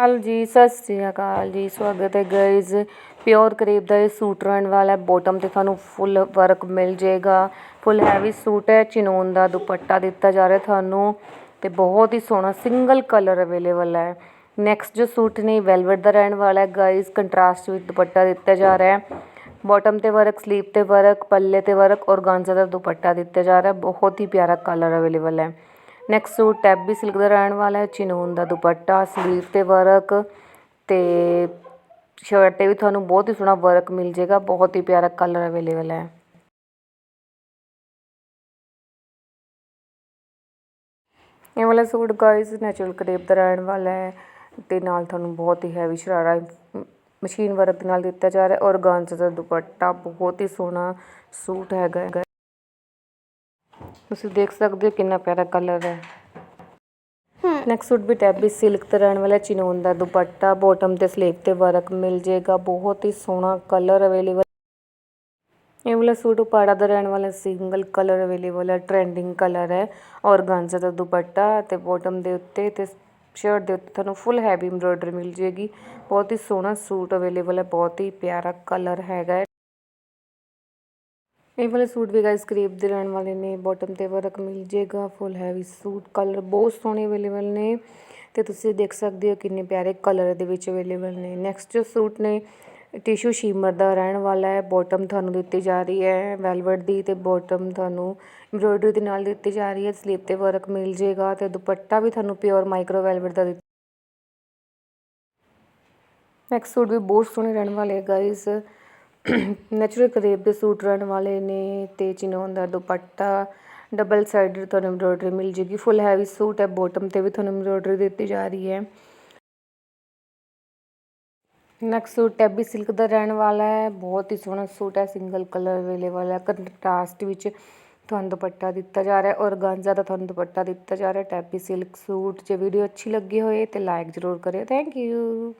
ਹਾਲ ਜੀ, ਸਤਿ ਸ੍ਰੀ ਅਕਾਲ ਜੀ। ਸਵਾਗਤ ਹੈ ਗਾਇਜ਼ ਪਿਓਰ ਕਰੇਪ ਦਾ ਇਹ ਸੂਟ ਰਹਿਣ ਵਾਲਾ ਹੈ। ਬੋਟਮ ਤੇ ਤੁਹਾਨੂੰ ਫੁੱਲ ਵਰਕ ਮਿਲ ਜਾਏਗਾ। ਫੁੱਲ ਹੈਵੀ ਸੂਟ ਹੈ। ਚਿਨੋਨ ਦਾ ਦੁਪੱਟਾ ਦਿੱਤਾ ਜਾ ਰਿਹਾ ਤੁਹਾਨੂੰ ਤੇ ਬਹੁਤ ਹੀ ਸੋਹਣਾ ਸਿੰਗਲ ਕਲਰ ਅਵੇਲੇਬਲ ਹੈ। ਨੈਕਸਟ ਜੋ ਸੂਟ ਨੇ ਵੈਲਵਟ ਦਾ ਰਹਿਣ ਵਾਲਾ ਹੈ। ਗਾਇਜ਼ ਕੰਟਰਾਸਟ ਵਿੱਚ ਦੁਪੱਟਾ ਦਿੱਤਾ ਜਾ ਰਿਹਾ ਹੈ। ਬਾਟਮ ਤੇ ਵਰਕ ਸਲੀਵ ਤੇ ਵਰਕ ਪੱਲੇ ਤੇ ਵਰਕ ਔਰਗਾਂਜ਼ਾ ਦਾ ਦੁਪੱਟਾ ਦਿੱਤਾ ਜਾ ਰਿਹਾ ਬਹੁਤ ਹੀ ਪਿਆਰਾ ਕਲਰ ਅਵੇਲੇਬਲ ਹੈ। ਨੈਕਸਟ ਸੂਟ ਟੈਬੀ ਸਿਲਕ ਦਾ ਰਹਿਣ ਵਾਲਾ ਹੈ ਚਿਨੋਨ ਦਾ ਦੁਪੱਟਾ ਸਲੀਵ ਤੇ ਵਰਕ ਅਤੇ ਸ਼ਰਟ ਤੇ ਵੀ ਤੁਹਾਨੂੰ ਬਹੁਤ ਹੀ ਸੋਹਣਾ ਵਰਕ ਮਿਲ ਜਾਏਗਾ, ਬਹੁਤ ਹੀ ਪਿਆਰਾ ਕਲਰ ਅਵੇਲੇਬਲ ਹੈ। ਇਹ ਵਾਲਾ ਸੂਟ ਗਾਇਸ ਨੈਚੁਰਲ ਕਰੇਪ ਦਾ ਰਹਿਣ ਵਾਲਾ ਹੈ ਤੇ ਨਾਲ ਤੁਹਾਨੂੰ ਬਹੁਤ ਹੀ ਹੈਵੀ ਸ਼ਰਾਰਾ, ਮਸ਼ੀਨ ਵਰਕ ਦੇ ਨਾਲ ਦਿੱਤਾ ਜਾ ਰਿਹਾ ਔਰ ਗਾਂਜਾ ਦਾ ਦੁਪੱਟਾ ਬਹੁਤ ਹੀ ਸੋਹਣਾ ਸੂਟ ਹੈਗਾ ਹੈ। ਤੁਸੀਂ ਦੇਖ ਸਕਦੇ ਹੋ ਕਿੰਨਾ ਪਿਆਰਾ ਕਲਰ ਹੈ। ਨੈਕਸਟ ਸੂਟ ਵੀ ਟੈਬੀ ਸਿਲਕ ਤੇ ਰਹਿਣ ਵਾਲਾ ਚਿਨੋਨ ਦਾ ਦੁਪੱਟਾ ਬਾਟਮ ਤੇ ਸਲੀਵ ਤੇ ਵਰਕ ਮਿਲ ਜਾਏਗਾ ਬਹੁਤ ਹੀ ਸੋਹਣਾ ਕਲਰ ਅਵੇਲੇਬਲ ਇਹ ਵਾਲਾ ਸੂਟ ਉਪਾੜਾ ਦਾ ਰਹਿਣ ਵਾਲਾ ਸਿੰਗਲ ਕਲਰ ਅਵੇਲੇਬਲ ਹੈ ਟ੍ਰੈਂਡਿੰਗ ਕਲਰ ਹੈ ਔਰਗਾਂਜ਼ਾ ਦਾ ਦੁਪੱਟਾ ਤੇ ਬਾਟਮ ਦੇ ਉੱਤੇ ਤੇ ਸ਼ਰਟ ਦੇ ਉੱਤੇ ਤੁਹਾਨੂੰ ਫੁੱਲ ਹੈਵੀ ਐਮਬ੍ਰੋਇਡਰੀ ਮਿਲ ਜੇਗੀ ਬਹੁਤ ਹੀ ਸੋਹਣਾ ਸੂਟ ਅਵੇਲੇਬਲ ਹੈ ਬਹੁਤ ਹੀ ਪਿਆਰਾ ਕਲਰ ਹੈਗਾ ਹੈ। ਇਹ ਵਾਲੇ ਸੂਟ ਵੀ ਗਾਇਸ ਕਰੀਬ ਦੇ ਰਹਿਣ ਵਾਲੇ ਨੇ ਬਾਟਮ ਤੇ ਵਰਕ ਮਿਲ ਜੇਗਾ ਫੁੱਲ ਹੈਵੀ ਸੂਟ ਕਲਰ ਬਹੁਤ ਸੋਹਣੇ ਅਵੇਲੇਬਲ ਨੇ ਤੇ ਤੁਸੀਂ ਦੇਖ ਸਕਦੇ ਹੋ ਕਿੰਨੇ ਪਿਆਰੇ ਕਲਰ ਦੇ ਵਿੱਚ ਅਵੇਲੇਬਲ ਨੇ। ਨੈਕਸਟ ਜੋ ਸੂਟ ਨੇ ਟਿਸ਼ੂ ਸ਼ੀਮਰ ਦਾ ਰਹਿਣ ਵਾਲਾ ਹੈ ਬਾਟਮ ਤੁਹਾਨੂੰ ਦਿੱਤੀ ਜਾ ਰਹੀ ਹੈ ਵੈਲਵਟ ਦੀ ਤੇ ਬਾਟਮ ਤੁਹਾਨੂੰ ਐਮਬ੍ਰੋਇਡਰੀ ਦੇ ਨਾਲ ਦਿੱਤੀ ਜਾ ਰਹੀ ਹੈ ਸਲੀਪ ਤੇ ਵਰਕ ਮਿਲ ਜੇਗਾ ਤੇ ਦੁਪੱਟਾ ਵੀ ਤੁਹਾਨੂੰ ਪਿਓਰ ਮਾਈਕਰੋ ਵੈਲਵਟ ਦਾ ਦਿੱਤਾ ਨੈਕਸਟ ਸੂਟ ਵੀ ਬਹੁਤ ਸੋਹਣੇ ਰਹਿਣ ਵਾਲੇ ਹੈ ਗਾਇਸ ਨੈਚੁਰਲ ਕਰੇਪ ਦੇ ਸੂਟ ਰਹਿਣ ਵਾਲੇ ਨੇ ਤੇ ਚਿਨੋਨ ਦਾ ਦੁਪੱਟਾ ਡਬਲ ਸਾਈਡਡ ਤੁਹਾਨੂੰ ਐਮਬ੍ਰੋਇਡਰੀ ਮਿਲ ਜੇਗੀ ਫੁੱਲ ਹੈਵੀ ਸੂਟ ਹੈ ਬੋਟਮ ਤੇ ਵੀ ਤੁਹਾਨੂੰ ਐਮਬ੍ਰੋਇਡਰੀ ਦਿੱਤੀ ਜਾ ਰਹੀ ਹੈ। ਨੈਕਸਟ ਸੂਟ ਟੈਬੀ ਸਿਲਕ ਦਾ ਰਹਿਣ ਵਾਲਾ ਹੈ, ਬਹੁਤ ਹੀ ਸੋਹਣਾ ਸੂਟ ਹੈ ਸਿੰਗਲ ਕਲਰ ਅਵੇਲੇਬਲ ਹੈ ਕੰਟਰਾਸਟ ਵਿੱਚ ਤੁਹਾਨੂੰ ਦੁਪੱਟਾ ਦਿੱਤਾ ਜਾ ਰਿਹਾ ਹੈ ਔਰਗਾਂਜ਼ਾ ਦਾ ਤੁਹਾਨੂੰ ਦੁਪੱਟਾ ਦਿੱਤਾ ਜਾ ਰਿਹਾ ਹੈ, ਟੈਬੀ ਸਿਲਕ ਸੂਟ ਜੇ ਵੀਡੀਓ ਅੱਛੀ ਲੱਗੀ ਹੋਏ ਤੇ ਲਾਈਕ ਜ਼ਰੂਰ ਕਰਿਓ ਥੈਂਕ ਯੂ